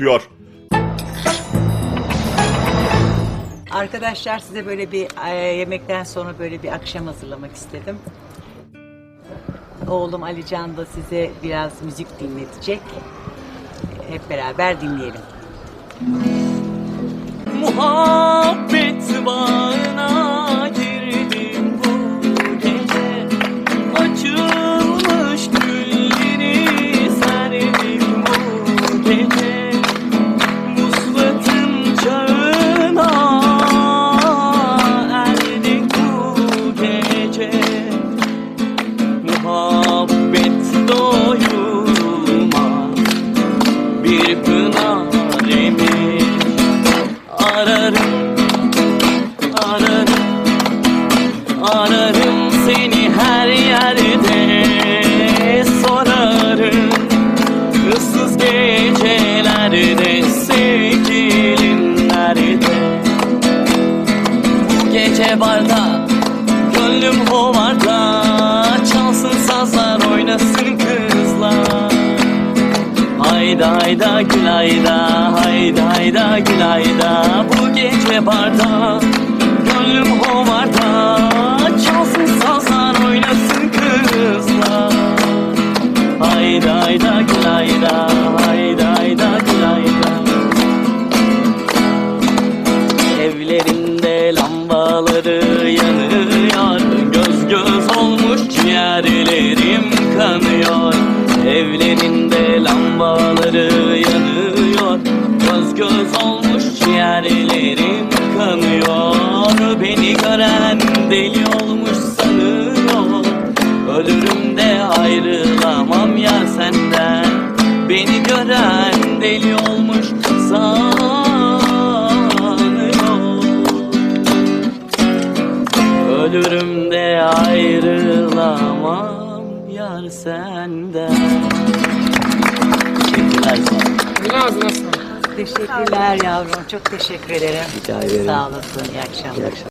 çıkıyor. Arkadaşlar size böyle bir e, yemekten sonra böyle bir akşam hazırlamak istedim. Oğlum Alican da size biraz müzik dinletecek. Hep beraber dinleyelim. Muhabbet bir pınar emir Ararım, ararım, ararım seni her yerde. Sorarım Issız gecelerde sevgilim nerede? Gece barda, gönlüm hovarda. Çalsın sazlar, oynasın Hayda hayda gül hayda. Hayda hayda gül hayda. Bu gece barda Gönlüm hovarda. Çalsın sazlar oynasın kızlar. Hayda hayda gül hayda. Hayda hayda gül hayda. Evlerinde lambaları yanıyor. Göz göz olmuş ciğerlerim kanıyor. Evlerinde Göz olmuş ciğerlerim kanıyor. Beni gören deli olmuş sanıyor. Ölürüm de ayrılamam ya senden. Beni gören deli olmuş sanıyor. Ölürüm de ayrılamam yar senden. Teşekkürler sana. Teşekkürler yavrum. Çok teşekkür ederim. Rica ederim. Sağ olasın. İyi akşamlar.